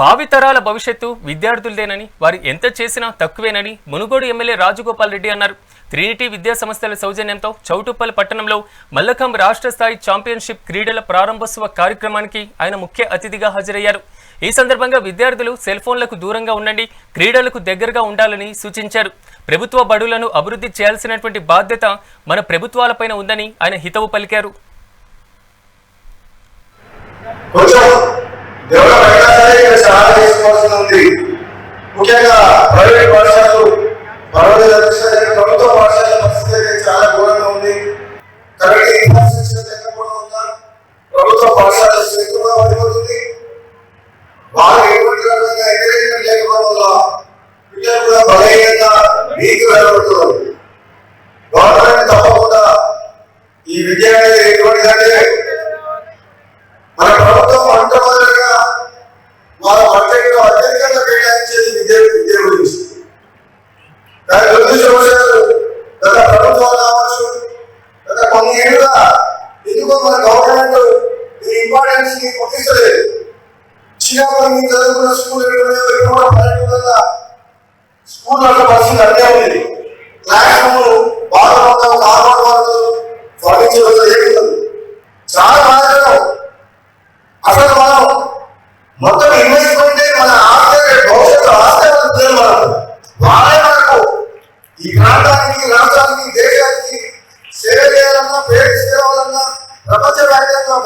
భావితరాల భవిష్యత్తు విద్యార్థులదేనని వారు ఎంత చేసినా తక్కువేనని మునుగోడు ఎమ్మెల్యే రాజగోపాల్ రెడ్డి అన్నారు. ట్రినిటీ విద్యా సంస్థల సౌజన్యంతో చౌటుప్పల్ పట్టణంలో మల్లఖం రాష్ట్ర స్థాయి ఛాంపియన్షిప్ క్రీడల ప్రారంభోత్సవ కార్యక్రమానికి ఆయన ముఖ్య అతిథిగా హాజరయ్యారు. ఈ సందర్భంగా విద్యార్థులు సెల్ ఫోన్లకు దూరంగా ఉండండి క్రీడలకు దగ్గరగా ఉండాలని సూచించారు. ప్రభుత్వ బడులను అభివృద్ధి చేయాల్సినటువంటి బాధ్యత మన ప్రభుత్వాలపైన ఉందని ఆయన హితవు పలికారు. సరే చేసుకోవాల్సి ఉంది. ముఖ్యంగా ప్రైవేట్ పాఠశాలలు పర్వాలేదు అనిపిస్తుంది ప్రభుత్వ పాఠశాల పరిస్థితి చాలా ఘోరంగా ఉంది. కరెక్ట్ ఇన్ఫ్రాస్ట్రక్చర్ లేకపోవడం వల్ల ప్రభుత్వ పాఠశాల శక్తిగా పడిపోతుంది. వాళ్ళకి ఎటువంటి రకంగా ఎంకరేజ్మెంట్ లేకపోవడం వల్ల పిల్లలు కూడా బలహీనంగా వీక్ వెళ్ళబడుతున్నారు. గవర్నమెంట్ తప్పకుండా ఈ విద్య అనేది ఎటువంటిదంటే కొన్ని ఏళ్ళుగా ఎందుకో మన గవర్నమెంట్ ఇంపార్టెన్స్ గుర్తించలేదు చిన్నప్పుడు మీరు చదువుకున్న స్కూల్ ఎక్కడ పల్లెటూరుగా పరిస్థితి అట్టే ఉండేది క్లాస్ బాగా మొత్తం కార్బన్ వరకు చాలా బాధకరం అసలు మనం మొత్తం పేరు తీసుకురావాలన్నా ప్రపంచ వ్యాప్తంగా